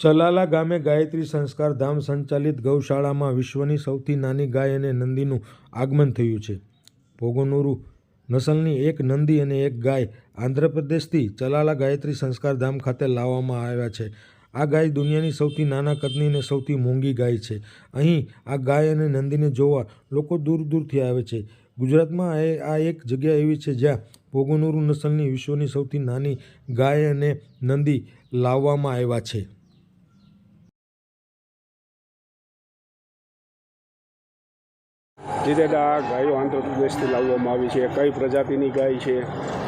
ચલાલા ગામે ગાયત્રી સંસ્કાર ધામ સંચાલિત ગૌશાળામાં વિશ્વની સૌથી નાની ગાય અને નંદીનું આગમન થયું છે. પોગોનુરુ નસલની એક નંદી અને એક ગાય આંધ્રપ્રદેશથી ચલાલા ગાયત્રી સંસ્કાર ધામ ખાતે લાવવામાં આવ્યા છે. આ ગાય દુનિયાની સૌથી નાના કદની અને સૌથી મોંઘી ગાય છે. અહીં આ ગાય અને નંદીને જોવા લોકો દૂર દૂરથી આવે છે. ગુજરાતમાં આ એક જગ્યા એવી છે જ્યાં પોગોનુરુ નસલની વિશ્વની સૌથી નાની ગાય અને નંદી લાવવામાં આવ્યા છે. જે દાદા આ ગાયો આંધ્રપ્રદેશથી લાવવામાં આવી છે, કઈ પ્રજાતિની ગાય છે,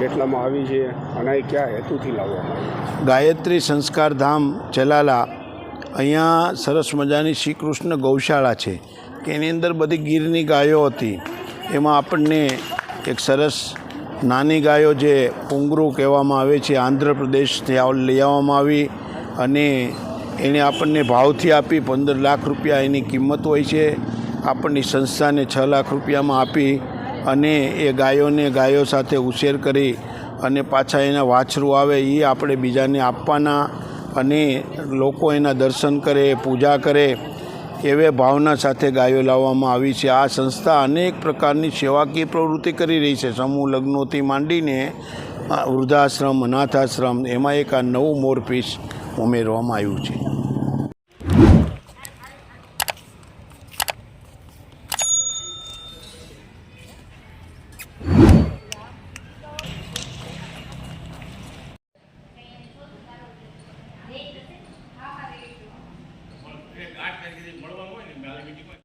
કેટલામાં આવી છે અને એ કયા હેતુથી લાવવામાં આવી ગાયત્રી સંસ્કાર ધામ ચલાલા, અહીંયા સરસ મજાની શ્રી કૃષ્ણ ગૌશાળા છે, કે એની અંદર બધી ગીરની ગાયો હતી. એમાં આપણને એક સરસ નાની ગાયો જે પુંગરું કહેવામાં આવે છે, આંધ્રપ્રદેશથી લઈ આવવામાં આવી અને એણે આપણને ભાવથી આપી પંદર લાખ રૂપિયા એની કિંમત હોય છે. આપણની સંસ્થાને છ લાખ રૂપિયામાં આપી અને એ ગાયોને ગાયો સાથે ઉછેર કરી અને પાછા એના વાછરું આવે એ આપણે બીજાને આપવાના અને લોકો એના દર્શન કરે, પૂજા કરે એવે ભાવના સાથે ગાયો લાવવામાં આવી છે. આ સંસ્થા અનેક પ્રકારની સેવાકીય પ્રવૃત્તિ કરી રહી છે. સમૂહ લગ્નોથી માંડીને વૃદ્ધાશ્રમ, અનાથાશ્રમ, એમાં એક આ નવું મોરપીસ ઉમેરવામાં આવ્યું છે. કામગીરી મળવાનું હોય ને કાલે મિટિંગમાં